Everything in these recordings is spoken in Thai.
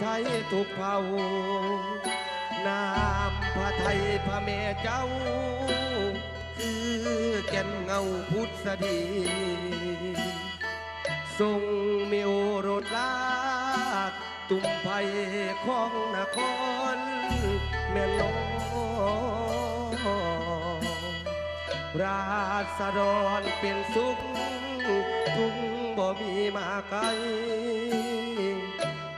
ไทยทุกเผ่านามพระไทยพระแม่เจ้า คือแก่นเงาพุทธดีทรงมีโอรสลากตุ่มไผ่ของนครแม่นองราษฎรเป็นสุขทุก บ่มีมาไกล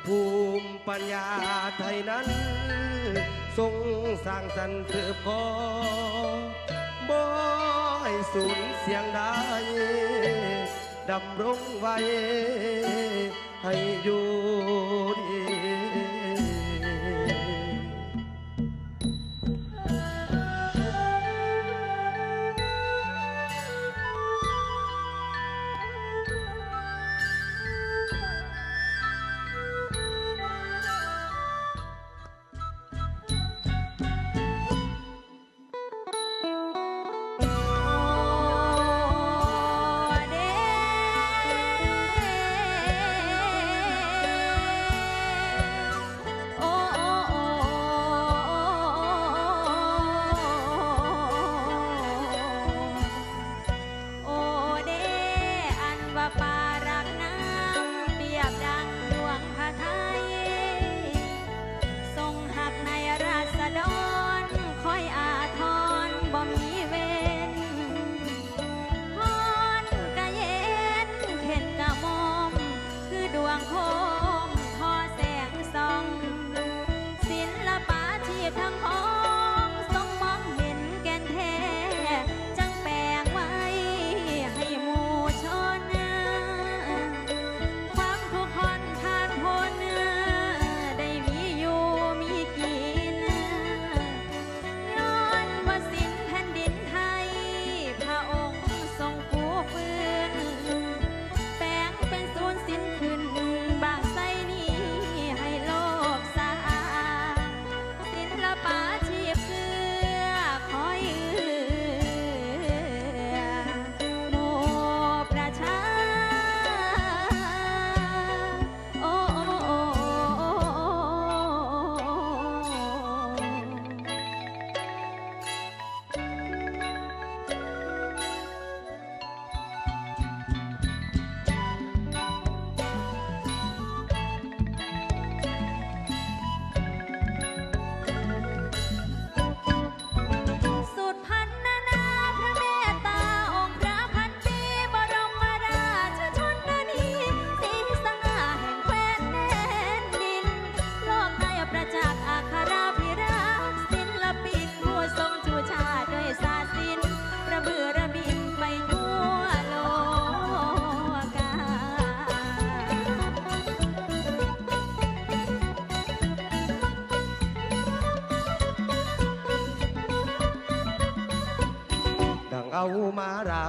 ภูมิปัญญาไทยนั้น ทรงสร้างสรรค์สืบก่อบ่ให้สูญเสียงได้ดำรงไว้ ให้อยู่ดี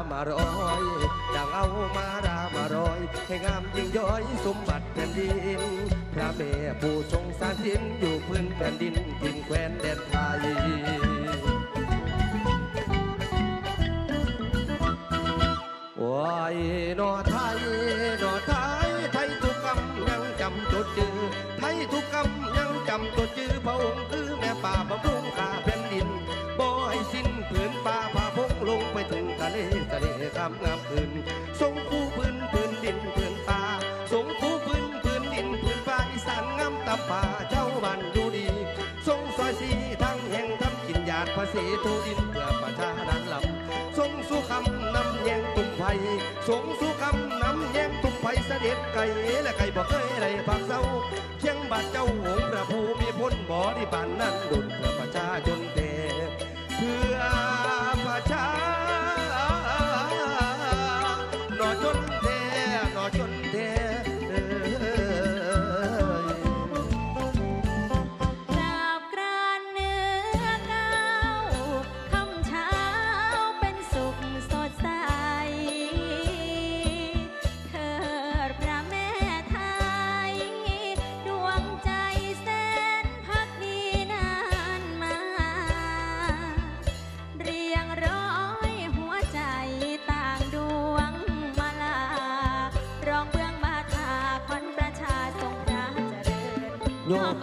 ามารอยดังเอามารามารอย ให้งามยิ่งย้อยสมบัติแผ่นดิน พระแม่ผู้ทรงสารินอยู่พื้นแผ่นดินทินแคว้นแดนไทยโอ้ยนอไทยนอไทย ไทยทุกคำยังจำจดจือไทยทุกคำยังจำจดจือพระองค์คือ สีทุดินเพื่อประชาดันลำทรงสุคำนำแยงตุ่มไผ่ทรงสุคำนำแยงตุ่มไผ่เสด็จไก่และไก่บอกเคยไรปากเศร้าเคียงบาดเจ้าหงพระภูมิพ้นบ่อที่ปานนั้น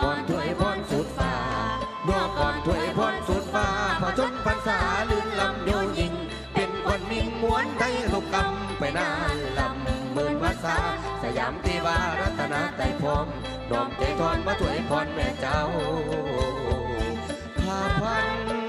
ก่อนถวยพรสุดฟ้านัวก่อนถวยพรสุดฟ้าพอจนพรรษาลื่นลำโยยิง เป็นคนมิ่งม้วนไทยทุกกำไปนานลำหมื่นภาษาสยามตีวารัตนาใจพร้อมน้อมใจทอนมาถวยพรแม่เจ้าพาพัน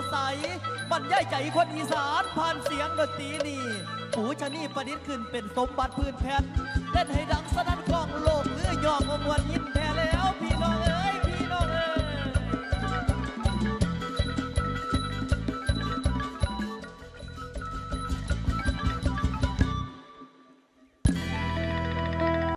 ดอกสใสบรรยายใจคนอีสานผ่านเสียงดนตรีนี่หูชนีประดิษฐ์ขึ้นเป็นสมบัติพื้นแผ่นเล่นให้ดังสนั่นกล้องโลกเลือยอง